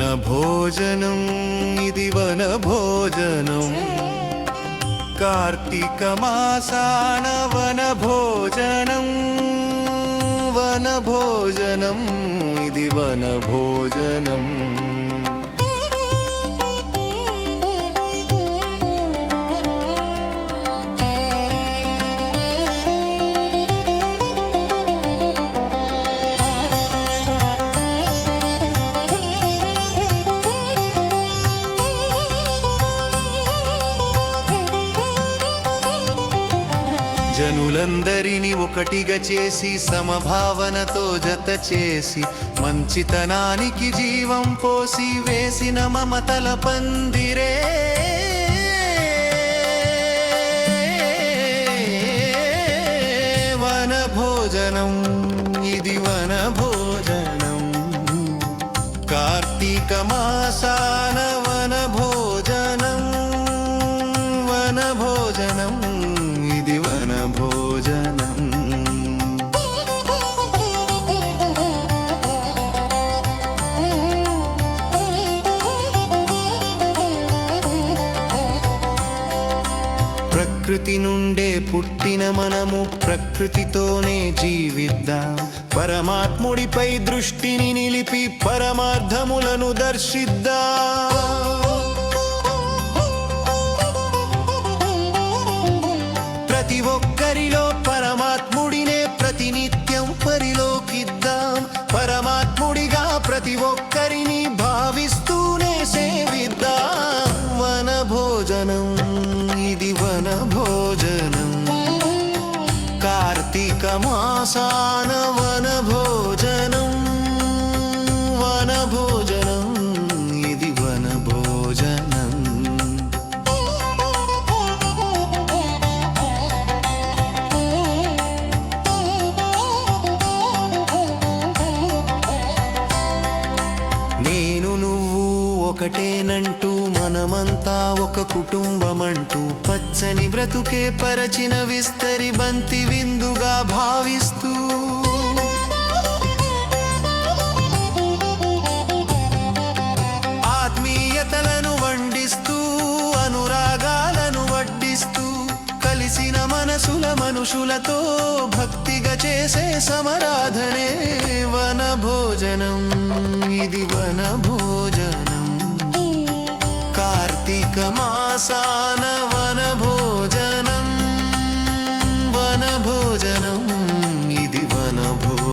వన భోజనం ఇది వన భోజనం కార్తీక మాసాన జనులందరినీ ఒకటిగా చేసి సమభావనతో జత చేసి మంచితనానికి జీవం పోసి వేసిన మమతల పందిరే. వన భోజనం ఇది వన భోజనం కార్తీక మాసాన ప్రకృతి నుండే పుట్టిన మనము ప్రకృతితోనే జీవిద్దాం. పరమాత్ముడిపై దృష్టిని నిలిపి పరమార్థములను దర్శిద్దాం. ప్రతి ఒక్కరిలో పరమాత్ముడినే ప్రతినిత్యం పరిలోకిద్దాం. పరమాత్ముడిగా ప్రతి ఒక్కరిని భావిస్తూనే సేవిద్దాం. వన భోజనం మాసాన వన భోజనం వన భోజనం ఇది వన భోజనం నేను నువ్వు ఒకటేనంటూ మనమంతా ఒక కుటుంబమంటూ పచ్చని బ్రతుకే పరచిన విస్తరి బంతివి మనసుల భక్తిగా చేసే సమరాధనే వన భోజనం ఇది వన భోజనం